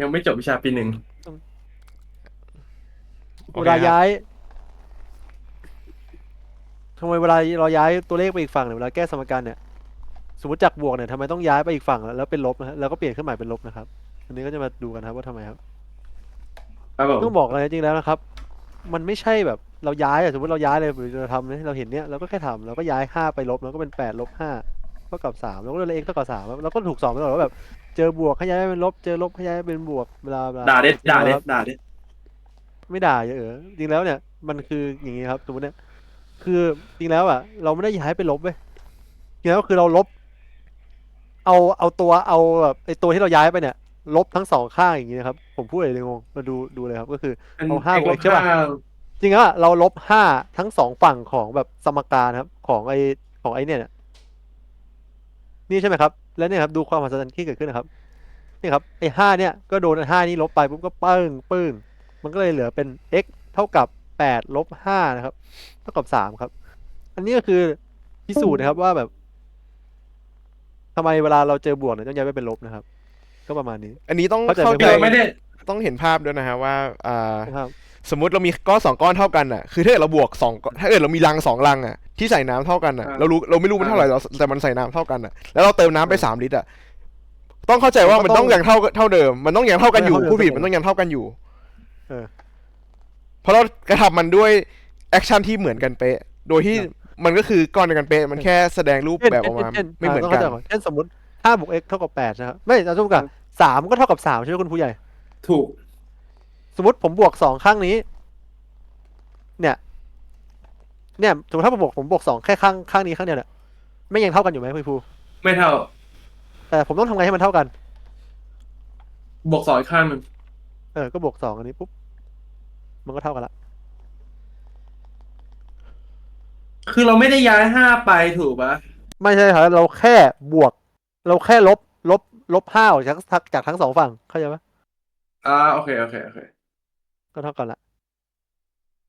ยังไม่จบวิชาปีหนึ่งโอเวเคลาครับย้ายทำไมเวลาเราย้ายตัวเลขไปอีกฝั่งเนี่ยเวลาแก้สมการเนี่ย สมมติจากบวกเนี่ยทำไมต้องย้ายไปอีกฝั่งแล้วเป็นลบนะฮะแล้วก็เปลี่ยนเครื่องหมายเป็นลบนะครับ อันนี้ก็จะมาดูกันนะครับว่าทำไมครับ ครับผมต้องบอกเลยจริงๆแล้วนะครับ มันไม่ใช่แบบเราย้ายอะสมมติเราย้ายเลยหรือเราทำเนี่ยเราเห็นเนี่ยเราก็แค่ทำเราก็ย้ายห้าไปลบแล้วก็เป็นแปดลบห้าเท่ากับสามแล้วก็เลย x เท่ากับสามแล้วก็ถูกสอนตลอดว่าแบบ เจอบวกให้ย้ายเป็นลบ เจอลบให้ย้ายเป็นบวกเวลาเวลาด่าเด็ดด่าเด็ดครับด่าเด็ดไม่ด่าเยอะเออจริงแล้วเนี่ย มันคืออย่างงี้ครับสมมติเนี่ย คือจริงแล้วอะ เราไม่ได้ย้ายไปลบเว้ยจริงแล้วคือเราลบ เอาเอาตัวเอาแบบไอตัวที่เราย้ายไปเนี่ย ลบทั้งสองข้างอย่างงี้นะครับ ผมพูดเลยงงมาดูดูเลยครับก็คือเอาห้าเอ็กบวกลบใช่ปะห้าจริงๆแล้วอะเราลบห้าทั้งสองฝั่งของแบบสมการครับ ของไอของไอเนี่ยเนี่ยนี่ใช่ไหมครับ แล้วเนี่ยครับดูความมหัศจรรย์ที่เกิดขึ้นนะครับนี่ครับไอห้าเนี่ยก็โดนห้านี้ลบไปปุ๊บก็ปึ้งปึ้งมันก็เลยเหลือเป็น x เท่ากับแปดลบห้านะครับ เท่ากับสามครับ อันนี้ก็คือพิสูจน์นะครับว่าแบบทำไมเวลาเราเจอบวกเนี่ยต้องย้ายไปเป็นลบนะครับ ก็ประมาณนี้ อันนี้ต้องเข้าใจเข้าไหมใจเราไม่ได้ต้องเห็นภาพด้วยนะฮะว่าอ่านะครับสมมติเรามีก้อนสองก้อนเท่ากันอะ คือถ้าเกิดเราบวกสองก้อนถ้าเกิดเรามีรังสองรังอะ ที่ใส่น้ำเท่ากันอะอ่าเรารู้เราไม่รู้มันเท่าไหร่เราแต่มันใส่น้ำเท่ากันอะ แล้วเราเติมน้ำไปสามลิตรอะต้องเข้าใจว่ามันต้องยังเท่าเท่าเดิม มันต้องยังเท่ากันอยู่ผู้ผิดมันต้องยังเท่ากันอยู่เออเพราะเรากระทำมันด้วยแอคชั่นที่เหมือนกันเป๊ะ โดยที่มันก็คือก้อนเดียวกันเป๊ะ มันแค่แสดงรูปเช่นแบบออกมาเช่นไม่เหมือนต้งกัข้านใจก่อนเช่นสมมติห้าบวก x เท่ากับแปดนะครับไม่เราต้องกับสามก็เท่ากับสามใช่ไหมคุณผู้ใหญ่ ถูก สมมติผมบวกสองข้างนี้ เนี่ย เนี่ยสมมติถ้าผมบวกผมบวกสองแค่ข้างข้างนี้ข้างเดียวเนี่ยไม่ยังเท่ากันอยู่ไหมคุณภูไม่เท่า แต่ผมต้องทำไงให้มันเท่ากัน บวกสองอีกข้างหนึ่งเออ ก็บวกสองอันนี้ปุ๊บ มันก็เท่ากันละ คือเราไม่ได้ย้ายห้าไปถูกปะไม่ใช่ครับเราแค่บวก เราแค่ลบ ลบ ลบห้าออกจากจากทั้งสองฝั่ง เข้าใจไหมอ่า โอเค โอเค โอเค ก็เท่ากันละ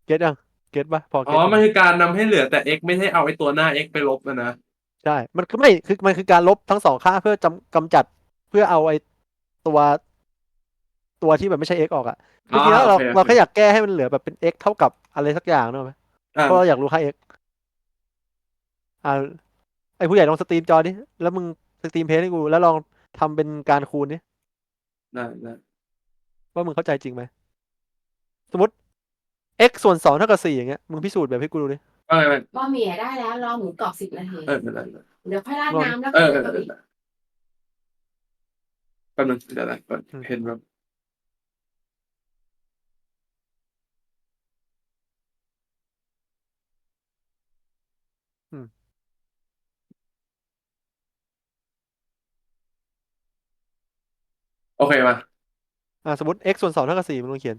เก็ตยัง เก็ตปะพออ๋เก็ตอยังมันคือการนำให้เหลือแต่ x ไม่ใช่เอาไอ้ตัวหน้า x ไปลบนะนะใช่ มันคือไม่คือมันคือการลบทั้งสองข้างเพื่อจำกำจัดเพื่อเอาไอ้ตัว ตัวที่แบบไม่ใช่ x ออกอะจริงๆแล้วเราโอเคโอเคเราแค่อยากแก้ให้มันเหลือแบบเป็น x เท่ากับอะไรสักอย่างนึกออกไหมอ่าเพราะเราอยากรู้ค่า x อ่าไอ้ผู้ใหญ่ลองสตรีมจอดิแล้วมึงสตรีมเพจให้กู แล้วลองทำเป็นการคูณดิ ได้ได้ว่ามึงเข้าใจจริงไหม สมมติ x ส่วนสองเท่ากับสี่อย่างเงี้ยมึงพิสูจน์แบบให้กูดูดิว่าไงมันบะหมี่ได้แล้วรอหมูกรอบสิบนาทีเออไม่ได้ไม่ได้เดี๋ยวค่อยราดน้ำแล้วเอก็อเออเดี๋ยวเอออีกแป๊บนึงเดี๋ยวนะก่อนเห็นแบบอืมโอเคมาอ่าสมมติ x ส่วนสองเท่ากับสี่มึงลองเขียน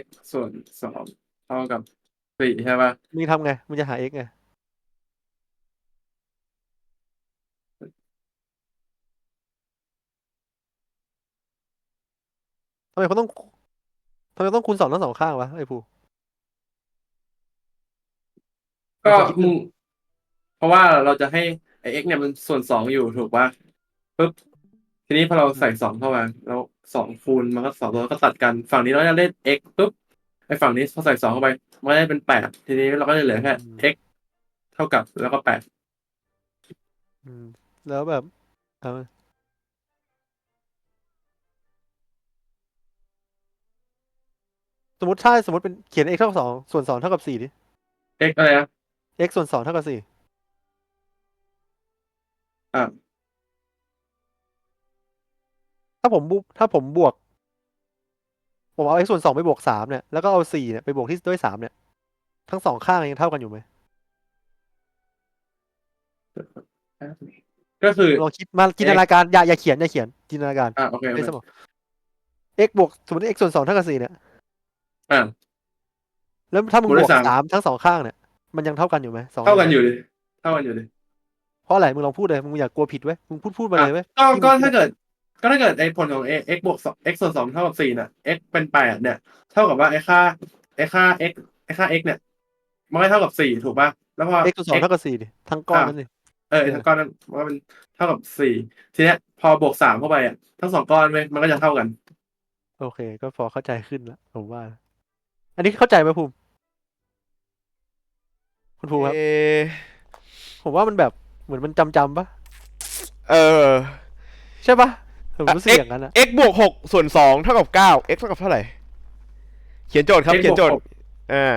x ส่วนสองเท่ากับสี่ใช่ปะมึงทำไง มึงจะหา x ไง ทำไมเขาต้องทำไมต้องคูณสองทั้งสองข้างวะไอ้ภูก็มึงเพราะว่าเราจะให้ไอ้ x เนี่ยมันส่วนสองอยู่ถูกปะปุ๊บ ทีนี้พอเราใส่สองเข้ามาแล้วสองคูณมันก็สองตัวก็ตัดกัน ฝั่งนี้เราจะได้ x ปุ๊บไอ้ฝั่งนี้พอใส่สองเข้าไปมันก็ได้เป็นแปดทีนี้เราก็จะเหลือแค่ x เท่ากับแล้วก็แปดอืม แล้วแบบเอาสมมติถ้าสมมติเป็นเขียน x เท่ากับสองส่วนสองเท่ากับสี่ดิ x อะไรนะ x ส่วนสองเท่ากับสี่อ่า ถ้าผมบุถ้าผมบวก ผมเอา x ส่วนสองไปบวกสามเนี่ย แล้วก็เอาสี่เนี่ยไปบวกที่ด้วยสามเนี่ย ทั้งสองข้างยังเท่ากันอยู่ไหม ก็คือ ลองคิดมาจินตนาการอย่าอย่าเขียนอย่าเขียนจินตนาการอ่าโอเคโอในเคสมอง x บวกสมมติ x ส่วนสองเท่ากับสี่เนี่ย อ่า แล้วถ้ามึงบวกบด้ววยกสาม สามทั้งสองข้างเนี่ย มันยังเท่ากันอยู่ไหมสองเท่ากันอยู่ดิเท่ากันอยู่ดิเพราะอะไรมึงลองพูดเลยมึงอย่ากลัวผิดเว้ยมึงพูดพูดมาเลยเว้ย ก็ที่ก็มึงคิดถ้าเกิด ก็ถ้าเกิดไอ้ผลของ x x บวกสอง x ส่วนสองเท่ากับสี่น่ะ x เป็นแปดเนี่ย เท่ากับว่าไอ้ค่าไอ้ค่า x ไอ้ค่า x เนี่ย มันก็เท่ากับสี่ถูกป่ะแล้วพอ x ส่วนสองเท่ากับสี่ดิทั้งก้อนนั่นสิเออไอ้ทั้งก้อนนั้นมันก็เป็นเท่ากับสี่ทีเนี้ย พอบวกสามเข้าไปอะทั้งสองก้อนเว้ยมันก็จะเท่ากัน โอเค ก็พอเข้าใจขึ้นละผมว่า อันนี้เข้าใจไหมภูมิคุณภูมิครับเออผมว่ามันแบบเหมือนมันจำจำๆปะเออ ใช่ปะ ผมรู้สึกอะอย่างนั้นอะ x บวกหกส่วนสองเท่ากับเก้า x เท่ากับเท่าไหร่ เขียนโจทย์ครับ x เขียนโจทย์บวกหก อ่า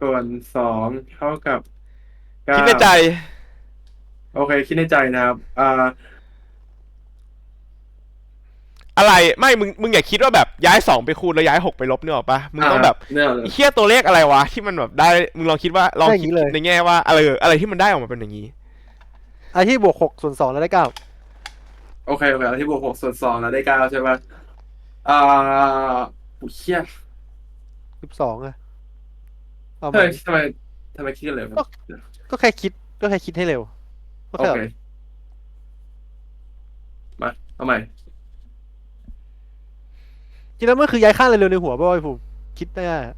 ส่วนสองเท่ากับเก้าคิดในใจ โอเค คิดในใจนะครับอ่าอะไรไม่มึงมึงอย่าคิดว่าแบบย้ายสองไปคูณแล้วย้ายหกไปลบเนกอะปะมึงต้องแบบเนี่ยไอ้เคียตัวเลขอะไรวะที่มันแบบได้มึงลองคิดว่าลองคิดในแง่ว่าอะไรอะไรที่มันได้ออกมาเป็นอย่างนี้ ไอที่บวกหกส่วนสองแล้วได้เก้า โอเคโอเคเอาที่บวกหกส่วนสองแล้วได้เก้าใช่ปะอ่าอุ้ยเชี่ยสิบสองอะเอาเฮ้มายทำไมทำไมคิดกันเลยก็แค่คิด ก็แค่คิดให้เร็ว ก็โอแค่แบบเคมาเอาใหม่จริงแล้วมันคือย้ายข้างเร็วๆในหัวป่ะไอ้ภูมิคิดได้อะ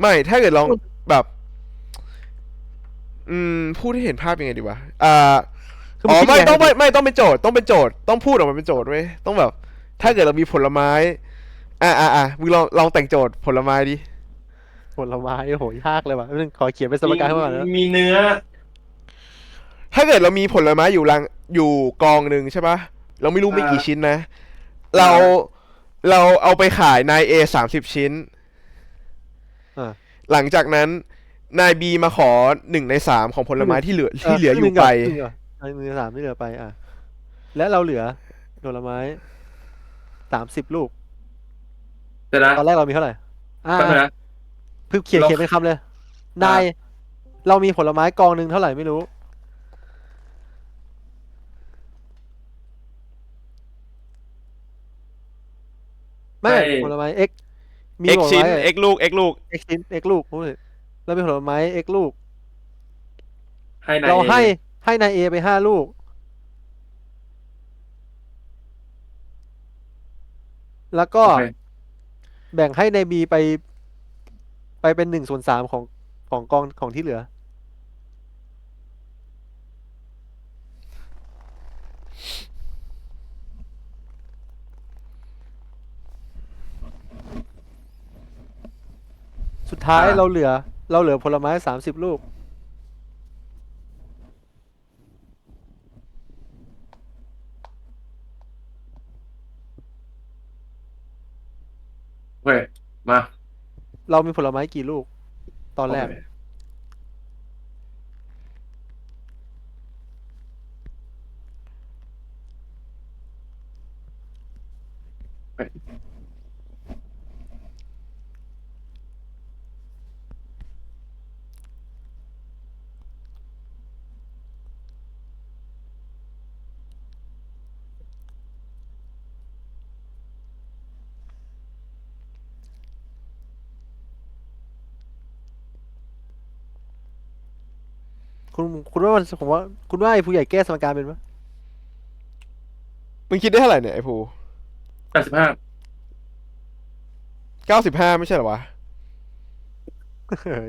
ไม่ถ้าเกิดลองแบบ อืมพูดให้เห็นภาพยังไงดีวะอ่า คืออ๋อคิดไม่ยังงต้องไม่ไม่ต้องเป็นโจทย์ต้องเป็นโจทย์ต้องพูดออกมาเป็นโจทย์เว้ยต้องแบบ ถ้าเกิดเรามีผลไม้ อ่าอ่าอ่ามึงลองลองแต่งโจทย์ผลไม้ดิผลไม้โอ้โหยากเลยว่ะนึงขอเขียนเป็นสมการขึ้นมาหน่อยนะมีเนื้อ ถ้าเกิดเรามีผลไม้อยู่รังอยู่กองหนึ่งใช่ปะเราไม่รู้มีอ่ากี่ชิ้นนะ เราเราเอาไปขายนายเอสามสิบชิ้นอ่าหลังจากนั้นนายบีมาขอหนึ่งในสามของผลไม้ที่เหลือที่เหลืออยู่ครึ่งไปครึ่ง เหรอครึ่งเหรอหนึ่งในสามที่เหลือไปอะ และเราเหลือผลไม้สามสิบลูก เดี๋ยวนะตอนแรกเรามีเท่าไหร่อ่าแป๊บนึงนะ เพิ่งเขียนเรา เขียนเป็นคำเลย นาย เรามีผลไม้กองหนึ่งเท่าไหร่ไม่รู้ ไม่ ใช่ ผลไม้ x มี x ผลชิ้นไม้ x ลูก x ลูก x ชิ้น x ลูกพูดผิดเรามีผลไม้ x ลูก ให้นายเราเอให้ ให้นาย A ไปห้าลูก แล้วก็โอเคแบ่งให้นาย B ไป ไปเป็นหนึ่งส่วนสามของของกองของที่เหลือ สุดท้ายอ่าเราเหลือ เราเหลือผลไม้สามสิบลูก โอเคมาเรามีผลไม้กี่ลูก ตอนแรกโเคโอเค คุณคุณว่ามันผมว่าคุณว่าไอ้ผู้ใหญ่แก้สมการเป็นปะมึงคิดได้เท่าไหร่เนี่ยไอ้ภูแปดสิบห้าเก้าสิบห้าไม่ใช่เหรอวะ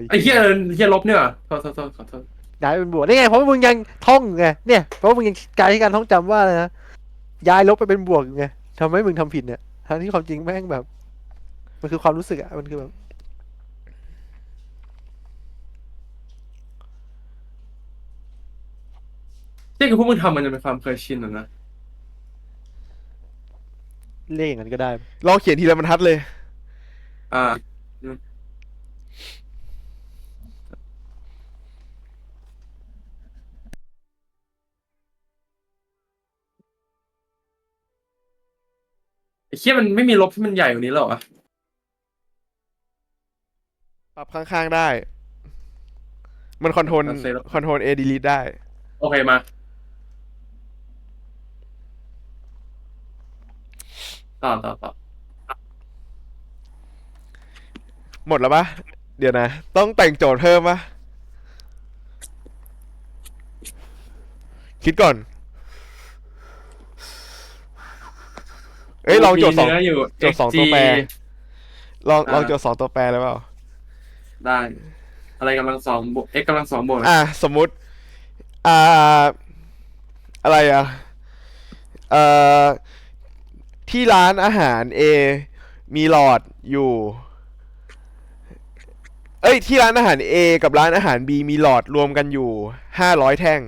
ไอ้เหี้ยเออเหี้ยลบเนี่ยโทษโทษโทษขอโทษย้ายเป็นบวกนี่ไงเพราะว่ามึงยังท่องไงเนี่ยเพราะว่ามึงยังการที่การท่องจำว่าอะไรนะย้ายลบไปเป็นบวกอยู่ไงทำให้มึงทำผิดเนี่ยทั้งที่ความจริงแม่งแบบ มันคือความรู้สึกอะมันคือแบบ ที่คือพวกมึงทำมันจะเป็นความเคยชินอะนะเรียกอย่างนั้นก็ได้ ลองเขียนทีละบรรทัดเลย อ่า ไอ้เหี้ยมันไม่มีลบที่มันใหญ่กว่านี้หรอวะปรับข้างๆได้ มันคอนโทรลเอาเซฟคอนโทรล A delete ได้ โอเคมา ต่อต่อต่อหมดแล้วปะเดี๋ยวนะ ต้องแต่งโจทย์เพิ่มปะคิดก่อน เอ้ยลองโจทย์สองมีเนื้อยู่ โจทย์สองตัว XG แปรลองลองอ่าโจทย์สองตัวแปรเลยเปล่า ได้ อะไรกำลังสองบวก x กำลังสองบวกอะสมมุติ อ่า อะไรอะเอ่อ t ที่ร้านอาหาร A มีหลอดอยู่ เอ้ย ที่ร้านอาหาร A กับร้านอาหาร B มีหลอดรวมกันอยู่ห้าร้อยแท่ง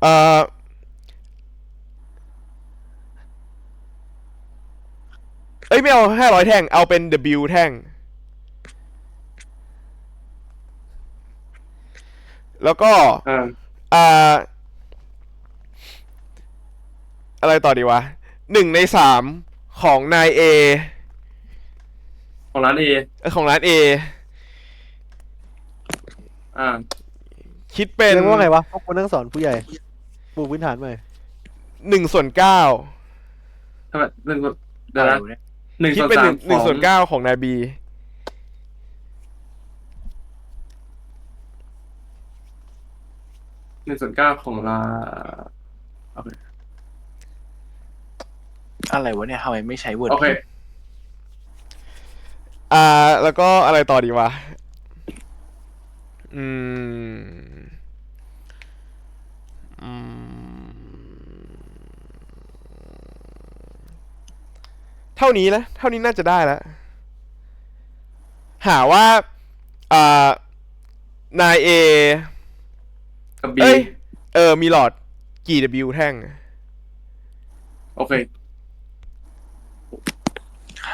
เอ่อ เอ้ย ไม่เอาห้าร้อยแท่ง เอาเป็น W แท่ง แล้วก็ อ่า อ่า อะไรต่อดีวะหนึ่งในสามของนายเอของร้านเอของร้านเออ่า คิดเป็นเรียกว่าไงวะพวกคนนั่งสอนผู้ใหญ่ปูพื้นฐานใหม่หนึ่งส่วนเก้าทำไมหนึ่งเดี๋ยวนะหนึ่งคิดส่วนเป็นสาหมนึ่งหนึ่งของส่วนเก้าของนายบีหนึ่งส่วนเก้าของลาโอเค อะไรวะเนี่ยทำไมไม่ใช้ Word โอเค อ่า แล้วก็อะไรต่อดีวะ อืม อืม เท่านี้นะ เท่านี้น่าจะได้แล้ว หาว่า อ่า นายเอ กับบีเอ้ย เออ มีหลอดกี่ W แท่ง โอเค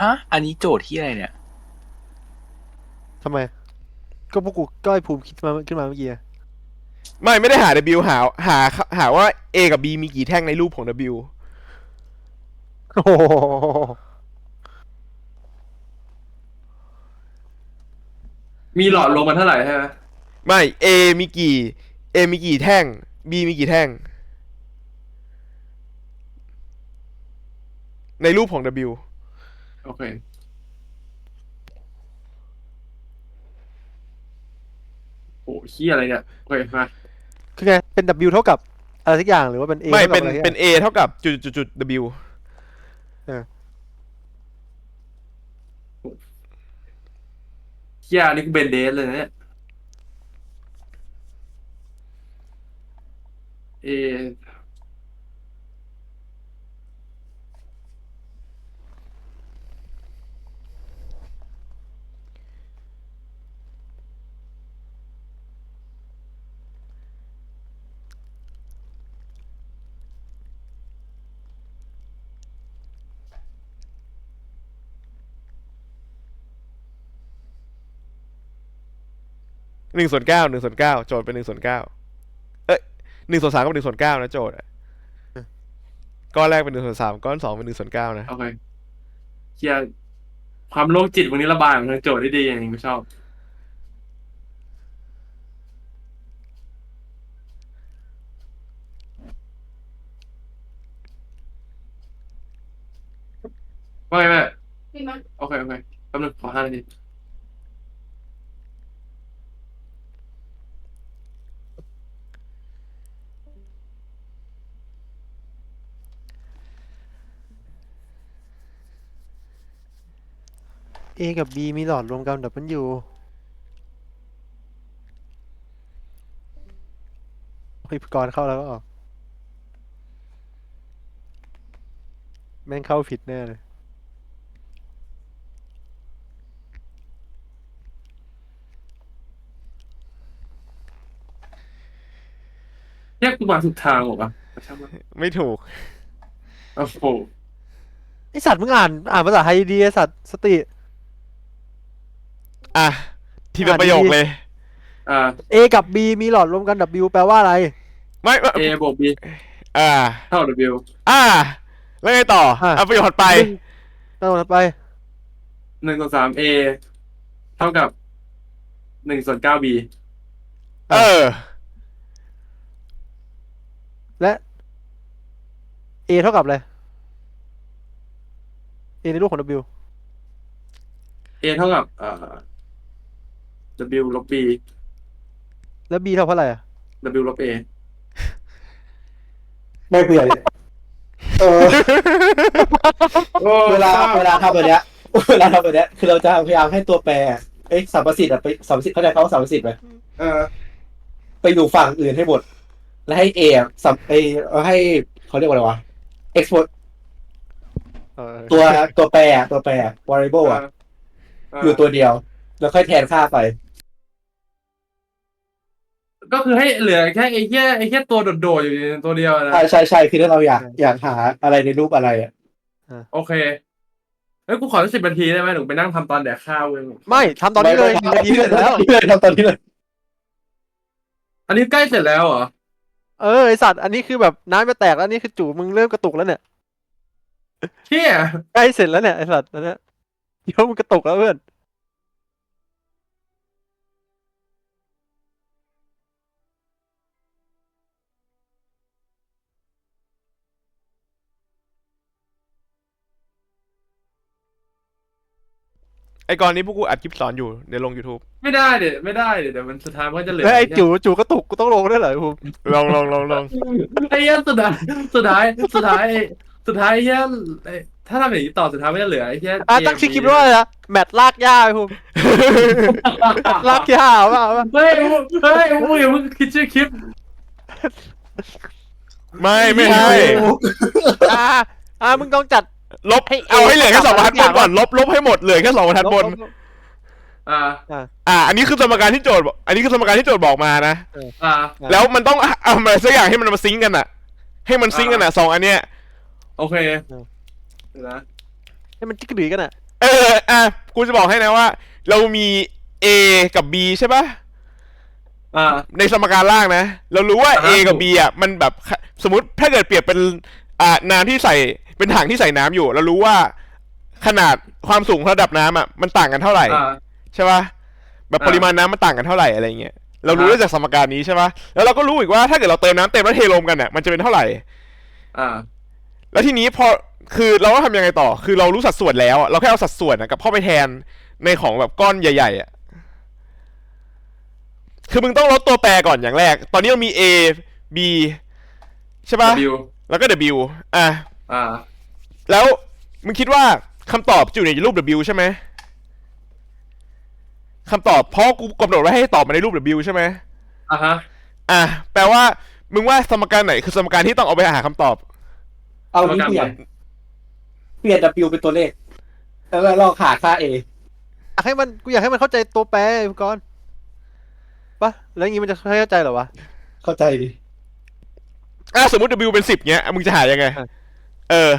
ฮะ อันนี้โจทย์ที่อะไรเนี่ย ทำไม ก็พวกกูก็ไอ้ภูมิคิดมาขึ้นมาเมื่อกี้อะไม่ไม่ได้หา W หาหาหาว่า A กับ B มีกี่แท่งในรูปของ W โอ้โหมีหลอดรวมกันเท่าไหร่ใช่ไหมไม่ A มีกี่ A มีกี่แท่ง B มีกี่แท่ง ในรูปของ W โอเคโอ้เฮียอะไรเนี่ย โอเคมา คือไง เป็น W เท่ากับอะไรสักอย่างหรือว่าเป็น A ไม่ท่ากับเป็นอะไรสักอย่าง เป็น A เท่ากับจุดจุดจุด W เฮียนี่คือเบนเดสเลยนะเนี่ยเหนึ่งส่วนเก้าหนึ่งส่วนเก้าโจทย์เป็นหนึ่งส่วนเก้าเอ้ยหนึ่งส่วนสามก็เป็นหนึ่งส่วนเก้านะโจทย์อะก้อนแรกเป็นหนึ่งส่วนสามก้อนสองเป็นหนึ่งส่วนเก้านะโอเคเฮียความโรคจิตวันนี้ระบายของทางโจทย์ได้ดีอย่างนี้กูชอบ ว่าไงแม่ พี่มันโอเค โอเคแป๊บนึงขอห้านาที เอกับ B มีหลอดรวมกัน W พิพกรเข้าแล้วก็ออก แม่งเข้าผิดแน่เลย เรียกกูมาถูกทางหรอปะช่างมันไม่ถูก โอ้โหไอสัตว์มึงอ่าน อ่านภาษาไทยดีไอสัตว์สติ อะ ทีละอะประโยคดีเลย อ่า A กับ B มีหลอดรวมกัน W แปลว่าอะไรไม่ A บวก B อ่า เท่า W อ่า แล้วไงต่อ อะ อะประโยคถัดไปตอนไป หนึ่งส่วนสาม A เท่ากับหนึ่งส่วนเก้า B เออ และ A เท่ากับอะไร A ในรูปของ W A เท่ากับเอ่อ W ลบ B แล้ว B เท่ากับอะไรอะ W ลบ A ไม่เบื่อเลยเออเวลาเวลาทำแบบเนี้ยเวลาทำแบบเนี้ยคือเราจะพยายามให้ตัวแปรเอ้ยสัมประสิทธิ์อะไปสัมประสิทธิ์เข้าใจเขาว่าสัมประสิทธิ์ไหมเออไปอยู่ฝั่งอื่นให้หมด แล้วให้ A อะสับไอเอาให้เขาเรียกว่าอะไรวะ export เออตัวตัวแปรอะตัวแปร variable อะอยู่ตัวเดียว แล้วค่อยแทนค่าไป ก็คือให้เหลือแค่ไอ้แค่ไอ้แค่ตัวโดดๆอยู่ในตัวเดียวนะ ใช่ใช่ใช่คือถ้าเราอยากอยากหาอะไรในรูปอะไรอะโอเคเอ้ยกูขอสักสิบนาทีได้ไหมหนูไปนั่งทำตอนแดกข้าวเว้ยไม่ทำตอนนี้เลยหนึ่งนาทีเสร็จแล้วเลยทำตอนนี้เลย อันนี้ใกล้เสร็จแล้วเหรอ เออไอสัตว์อันนี้คือแบบน้ำจะแตกแล้วนี่คือจู่มึงเริ่มกระตุกแล้วเนี่ยเที่ยใกล้เสร็จแล้วเนี่ยไอสัตว์อันเนี้ยเดี๋ยวมึงกระตุกแล้วเพื่อน ไอ้ก่อนนี้พวกกูอัดคลิปสอนอยู่เดี๋ยวลง YouTube ไม่ได้เดี๋ยวไม่ได้เดี๋ยวเดี๋ยวมันสุดท้ายมันก็จะเหลือเฮ้ยไอจู่จู่กระตุกกูต้องลงด้วยเหรอภูมิลองลองลองลองไอ้เหี้ยสุดท้ายสุดท้ายสุดท้ายสุดท้ายไอ้เหี้ยไอ้ถ้าทำอย่างนี้ต่อสุดท้ายมันจะเหลือไอ้เหี้ยอะตั้งชื่อคลิปว่าอะไรนะแมตช์ลากหญ้าไอภูมิลากหญ้าเอาเปล่าเอาเปล่าเฮ้ยเฮ้ยมึงอย่าเพิ่งคิดชื่อคลิปไม่ไม่ให้อ่าอ่ามึงต้องจัด ลบให้เอาให้เหลือแค่ให้สองบรรทัดบนก่อนลบลบให้หมดเหลือแค่สองบรรทัดบนลบอ่าอ่า อันนี้คือสมการที่โจทย์บอกอันนี้คือสมการที่โจทย์บอกมานะ อ่าแล้วมันต้องเอาอะไรสักอย่างให้มันมาซิงก์กันอะให้มันซิงก์กันอะสองอันเนี้ย โอเคเดี๋ยวนะให้มันจิกหลีกันอะ เออ อะกูจะบอกให้นะว่า เรามี A กับ B ใช่ปะอ่าในสมการล่างนะ เรารู้ว่าอ่า A กับ B อะ มันแบบ สมมติถ้าเกิดเปรียบเป็น อ่า น้ำที่ใส่ เป็นถังที่ใส่น้ำอยู่ เรารู้ว่าขนาดความสูงระดับน้ำอะมันต่างกันเท่าไหร่อ่าใช่ปะแบบอ่าปริมาณน้ำมันต่างกันเท่าไหร่อะไรเงี้ยเรารู้อ่าได้จากสมการนี้ใช่ปะแล้วเราก็รู้อีกว่าถ้าเกิดเราเติมน้ำเต็มแล้วเทลมกันอะมันจะเป็นเท่าไหร่ อ่า แล้วทีนี้พอคือเราต้องทำยังไงต่อ คือเรารู้สัดส่วนแล้วอะเราแค่เอาสัดส่วนอะกับเข้าไปแทนในของแบบก้อนใหญ่ๆอะคือมึงต้องลดตัวแปรก่อนอย่างแรก ตอนนี้เรามี A B ใช่ปะ W แล้วก็ W อะอ่า แล้วมึงคิดว่าคำตอบจะอยู่ในรูป W ใช่ไหมคำตอบเพราะกูกำหนดไว้ให้ตอบมาในรูป W ใช่ไหมอ่าฮะ อะแปลว่ามึงว่าสมการไหนคือสมการที่ต้องเอาไปหาคำตอบ เอานี้เปลี่ยน เปลี่ยน W เป็นตัวเลข แล้วเราหาค่า A อยากให้มันกูอยากให้มันเข้าใจตัวแปรไอ้ก่อนปะแล้วอย่างงี้มันจะเข้าใจเหรอวะ เข้าใจดิอะสมมติ W เป็นสิบเงี้ยมึงจะหายังไงอะเออ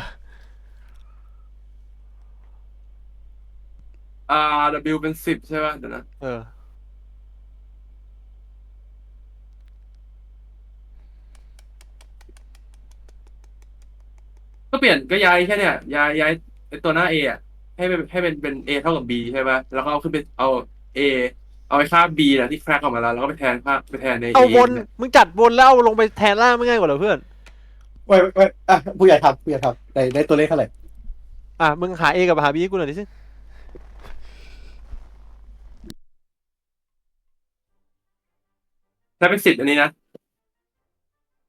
อ่า W เป็นสิบใช่ป่ะเดี๋ยวนะเออ ก็เปลี่ยนก็ย้ายแค่เนี่ยย้ายย้ายไอ้ตัวหน้า A อะให้เป็นให้เป็นเป็น A เท่ากับ B ใช่ป่ะแล้วก็เอาขึ้นไปเอา A เอาไอ้ค่า B นะที่แครกออกมาแล้วแล้วก็ไปแทนค่าไปแทนใน A เอาวนเนี่ยมึงจัดวนแล้วเอาลงไปแทนล่างไม่ง่ายกว่าเหรอเพื่อน ไว้ไว้อะผู้ใหญ่ทำผู้ใหญ่ทำได้ได้ตัวเลขเท่าไหร่อะ มึงหา A กับหา B ให้กูหน่อยดิสิ ถ้าเป็นสิทธิ์อันนี้นะ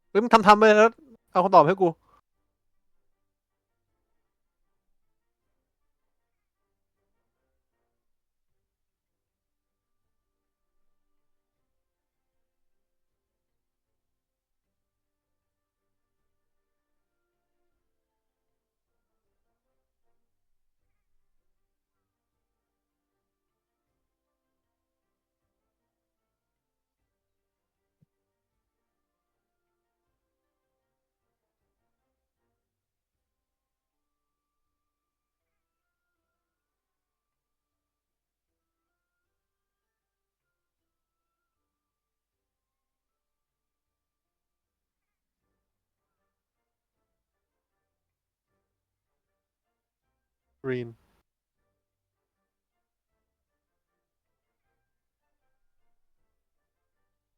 เฮ้ยมึงทำทำไปแล้วเอาคำตอบให้กู green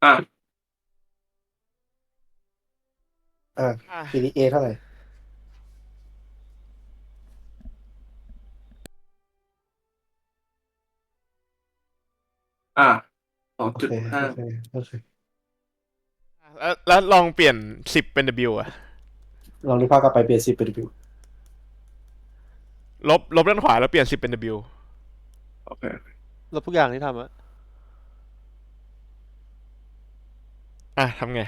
อ่า อ่าทีนี้ A เท่าไหร่ อ่าสองโอจุดเคห้าโอเคโอเคแล้วแล้วลองเปลี่ยนสิบเป็น W อะ ลองนึกภาพกลับไปเปลี่ยน10เป็น W ลบลบด้านขวาแล้วเปลี่ยนสิบเป็น W โอเคลบทุกอย่างที่ทำอะอะทำไง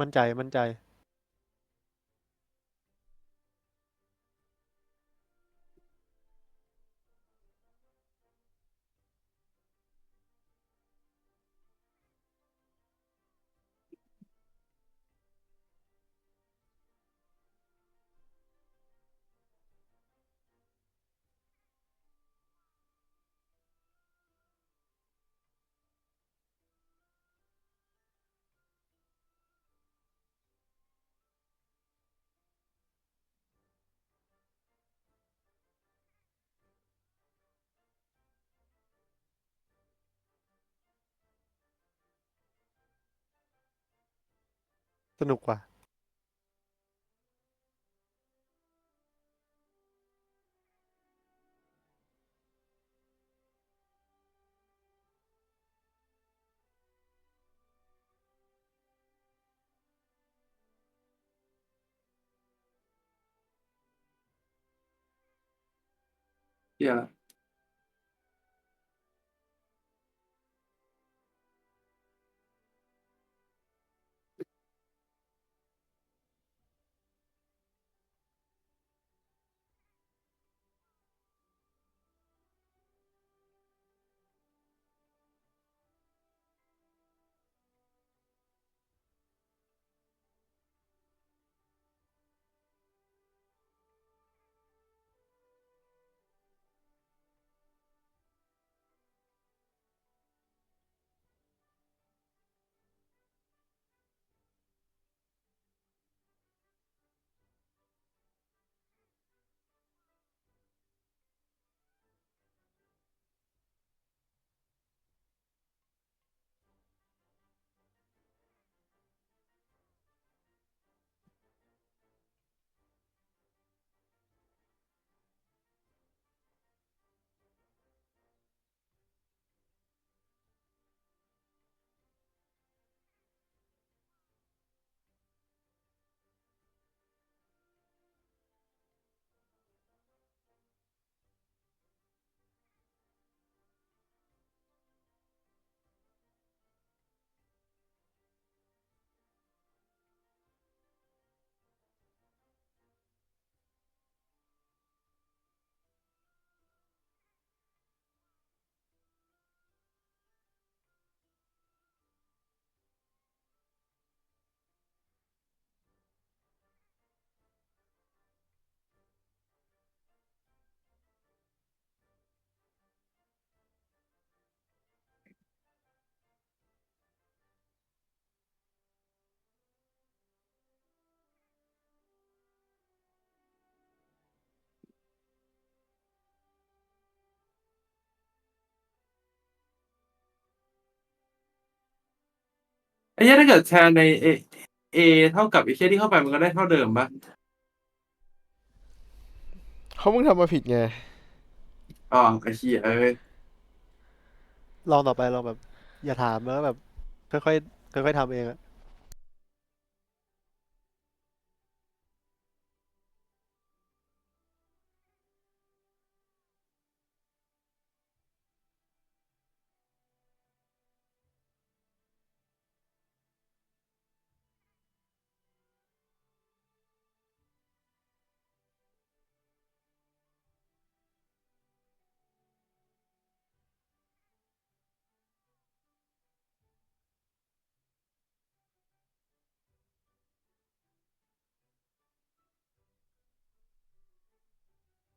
มั่นใจ มั่นใจ สนุกกว่าเเหี้ยถ้าเกิดแชร์ในเอเอเท่ากับไอ้เชี่ยที่เข้าไปมันก็ได้เท่าเดิมปะเขาเพิ่งทำมาผิดไง อ๋อไอ้เชี่ยเอ้ยลองต่อไปลองแบบ อย่าถามแล้วแบบ ค่อยๆค่อยๆทำเองอะ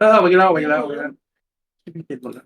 ออเอาไปกินเหล้าไปกินเหล้าไปกินเหล้าที่ไม่เก็บหมดแล้ว